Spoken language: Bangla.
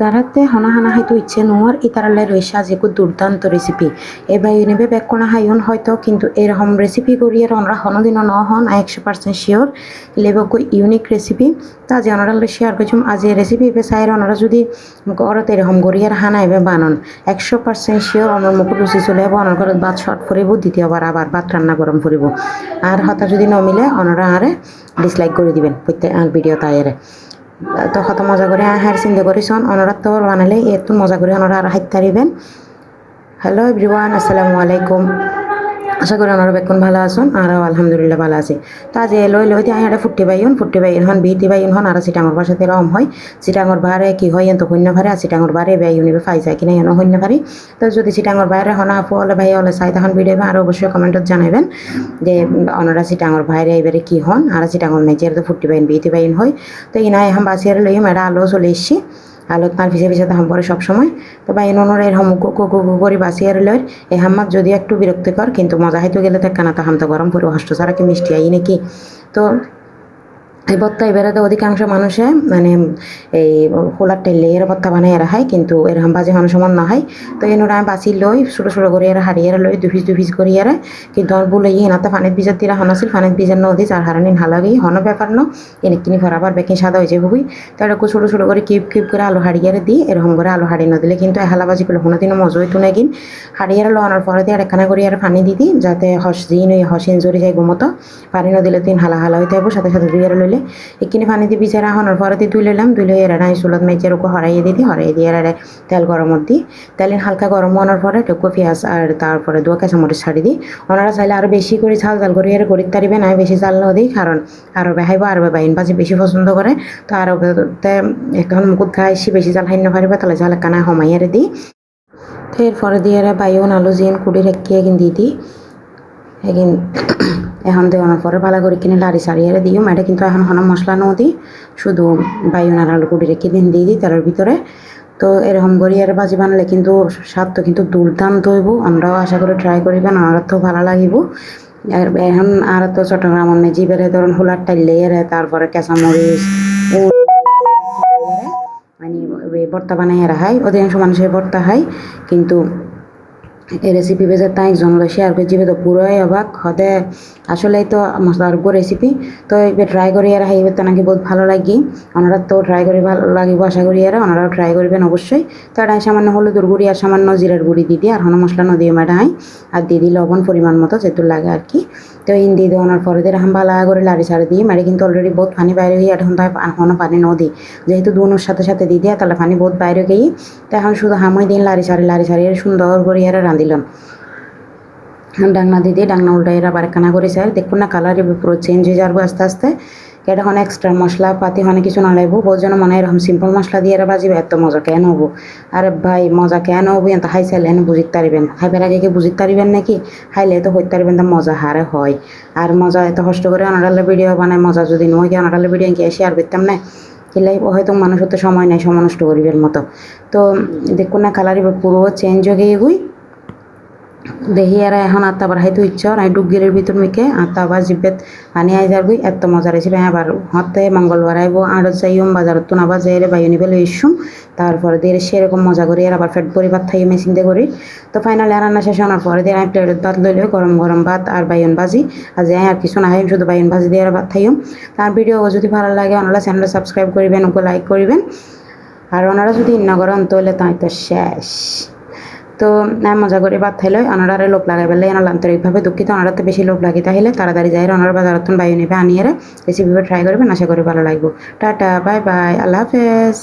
যারাতে হনা হানা হাইতো ইচ্ছে নোয়ার ইতারালে রয়েছে আজ একটু দুর্দান্ত রেসিপি এবার ইউনিবে ব্যাক কোনা হাইন হয়তো, কিন্তু এরকম রেসিপি করিয়ে আমরা হনদিনও ন হন একশো পার্সেন্ট শিওর লেবকো ইউনিক রেসিপি তা যে ওনারা শেয়ার করছুম আজ এই রেসিপি এবে চাইরে ওনারা যদি ঘরত এরকম গড়িয়ার হানা এবে বানন। একশো পার্সেন্ট শিওর আমার মুখ রুচি চলে যাব ওনার ঘরত ভাত শর্ট ফুরিব দ্বিতীয়বার আবার ভাত রান্না গরম ফুরিব আর হতা যদি নমিলে ওনারা আরে ডিসলাইক করে দিবেন। প্রত্যেক আর ভিডিও তাইরে তো মজা করে। হার চিন্তা করিছন অনরাত তো বানালে এত মজা করে অনরা আর হাইতে পারিবেন হ্যালো এভরিওয়ান আসসালামু আলাইকুম। আশা করি ওনারা বেকুন ভালো আছেন আর আলহামদুলিল্লাহ ভালো আছে। তো আজ লই লই দিয়ে এটা ফুটি বাইন ফুটি বাইন হন, বিটি বাইন হন, আর সিটাঙর বাসাতে রম হয়। সিটাঙর বারে কি হয় এত শূন্য ভারে, আর সিটাঙর বারে বাইন নিবে ফাই যায় কিনা এনে শূন্য ভারি। তো যদি সিটাঙর বাইরে হন, আপু হলে ভাই হলে চাই, তখন ভিডিও আর অবশ্যই কমেন্টত জানাবেন যে, ওনারা সিটাঙর বাইরে এবারে কি হন, আর সিটাঙর মেজের তো ফুটি বাইন বিটি বাইন হয়। তো ইনা এখন বাসিয়ার লইম এটা আলো চলে এসছি। আলোত মার ভিজে ভিজে তাহাম পরে সবসময়। তো বা এনোর এর হাম কুকু কুকু করে লয়। এ হাম্মাক যদি একটু বিরক্তিকর কিন্তু মজা হয়তো গেলে তো কানা তাহাম তো গরম করে হস্ত ছাড়া কি মিষ্টি আই নাকি? তো এই ভত্তা এবারে অধিকাংশ মানুষে মানে এই হোলার টেলে এর ভত্তা বানাই এরা হয় কিন্তু এরকম বাজে মানুষ সমান না হয় তো এনোরা আমি বাঁচি লই, ছোটো ছোটো করে এরা হারিয়ে লই দুফিস দুফিস করি এরা। কিন্তু আমার বলে ইয়ে নাতে ফানের বিজার দিরা হনাছিল ফানের বিজার নদী আর হারানিন হালাগি হন ব্যাপার ন। এনে কিনি ফরাবার বেকিং সাদা হয়েছে বুবুই তো এটা ছোটো ছোটো করে কিপ কিপ করে আলু হারিয়ে দিই, এরকম করে আলু হারিয়ে দিলে কিন্তু হালাবাজি করলে কোনো দিনও মজা হইতো না কিন হারিয়ে লওয়ানোর পরে দিয়ে একখানা করে আর পানি দিদি যাতে হস দিন ওই হস ইঞ্জুরি যায় গুমতো। পানি না দিলে তিন হালা হালা হইতে হব সাথে সাথে দুই লইলে এখানে পানি দিয়ে বিচারা হওয়ার পরে তুই লইলাম তুই লই এরা চুলত মেজের ওকে হরাইয়ে দিদি হরাই দিয়ে এরা তেল গরমত দিই। তেল হালকা গরম হওয়ার পরে টুকু পেঁয়াজ আর তারপরে দু কাঁচামরিচ ছাড়ি দিই। ওনারা চাইলে আরও বেশি করে ঝাল ঝাল করে এর গরিব তারিবেন আমি বেশি জাল না দিই কারণ আরও বেহাইব, আর বাইন বাজি বেশি পছন্দ করে। তো আরও এখন মুকুট খাইছি বেশি জাল খাই না পারিবে, তাহলে ঝাল কানা হমাইয়ারে দিই। তো এরপরে দিয়ে এরা বাইন আলু, জিন, কুড়ি রেখিয়ে কিন দিয়ে দিই। এগিন এখন দেওয়ানোর পরে ভালো করে কিনে লাড়ি সারিয়ে দিও। এটা কিন্তু এখন হন মশলা নও দিই, শুধু বাইনার আলু কুটি রেখে দিন দিয়ে দিই তার ভিতরে। তো এরকম আর ভাজি বানালে কিন্তু স্বাদ তো কিন্তু দুর্দান্ত হইব। আমরাও আশা করে ট্রাই করিবেন আমার তো ভালো লাগিব। আর এখন আর তো চট্টগ্রাম অন্য জিবের ধরুন হোলার টাইলে তারপরে কেঁচামরিচ মানে ভর্তা বানাই রাখাই অধিকাংশ মানুষের ভর্তা হয় কিন্তু এই রেসিপি বেজে তাই জনলে শেয়ার করে যাবে তো পুরোই অবাক হতে আসলেই তো মশলার গো রেসিপি তো এবার ট্রাই করি আর হাইবে তো নাকি বহুত ভালো লাগি। ওনারা তো ট্রাই করে ভালো লাগিব আশা করি আর ওনারাও ট্রাই করবেন অবশ্যই। তো এটা সামান্য হলুদুর গুড়ি আর সামান্য জিরার গুঁড়ি দিয়ে আর হনো মশলা নদী মেডা হয় আর দিয়ে দিই লবণ পরিমাণ মতো যেহেতু লাগে আর কি। তো ইন দিয়ে দেওয়ানোর পরে দিয়ে হাম ভালো করে লাড়ি ছাড়ে দিই মানে কিন্তু অলরেডি বহুত পানি বাইরে গিয়ে এখন তো এখনও পানি নদী। যেহেতু দুনোর সাথে সাথে দিয়ে দেয়, তাহলে পানি বহুত বাইরে গিয়ে তো এখন শুধু হামই দিন লাড়ি ছাড়ি, লাড়ি ছাড়িয়ে সুন্দর করে আর রাঁধিলাম। ডাংনা দিয়ে দিয়ে ডাংনা উল্টা এরা করে স্যার দেখুন না কালার পুরো চেঞ্জ হয়ে যাব আস্তে আস্তে। এটা এখন এক্সট্রা মশলা পাতি মানে কিছু না লাগবো বোঝ যেন মনে এরকম সিম্পল মশলা দিয়ে বাজিবে, এত মজা কেন হব? আরে ভাই, মজা কেন হব? এত হাই চাইলে বুঝিতে পারিবেন খাইবার আগে কি বুঝিতে পারিবেন নাকি? খাইলে তো হইতে পারিবেন তা মজা হারে হয়। আর মজা এত কষ্ট করে অনারালে ভিডিও বানায়, মজা যদি নয় কি অনারালে ভিডিও কি শেয়ার করতাম না? কিলাই হয়তো মানুষ হতে সময় নেই, সময় নষ্ট করিবের মতো। তো দেখুন না কালারই পুরো চেঞ্জ হয়ে গিয়ে দেখি আর এখন আত্মা আবার হাইতে ইচ্ছা আর ডুগিরের ভিতর মিকে আত্মা আবার জিব্বেত পানি আই যাবি এত মজা রেসিপি আবার হতে মঙ্গলবার আইব আর যাইম বাজারত তো নাবা যাই রে বাইনি বেলে ইসুম তারপরে দিয়ে সেরকম মজা করি আর আবার ফেট পরি ভাত খাই মেশিন দিয়ে করি তো ফাইনালি রান্না শেষ হওয়ার পরে দিয়ে আমি প্লেটের ভাত লইলে গরম গরম ভাত আর বাইন ভাজি আর যাই আর কিছু না শুধু বাইন ভাজি দিয়ে আর ভাত খাইম তার ভিডিও যদি ভালো লাগে ওনারা চ্যানেলটা সাবস্ক্রাইব করিবেন ওকে লাইক করিবেন আর ওনারা যদি ইন্না করেন তাহলে তাই তো শেষ। তো মজা করে ভাত খাইলে। অনারে লোক লাগাই পেলে এনার আন্তরিকভাবে দুঃখিত। অনারাতে বেশি লোক লাগি, তাহলে তাড়াতাড়ি যাই। অনার বাজারতন বাইরে নেবে, আনিয়ে রেসিপিভাবে ট্রাই করবেন, আশা করি ভালো লাগবে। টাটা বাই বাই আল্লাহ হাফেজ।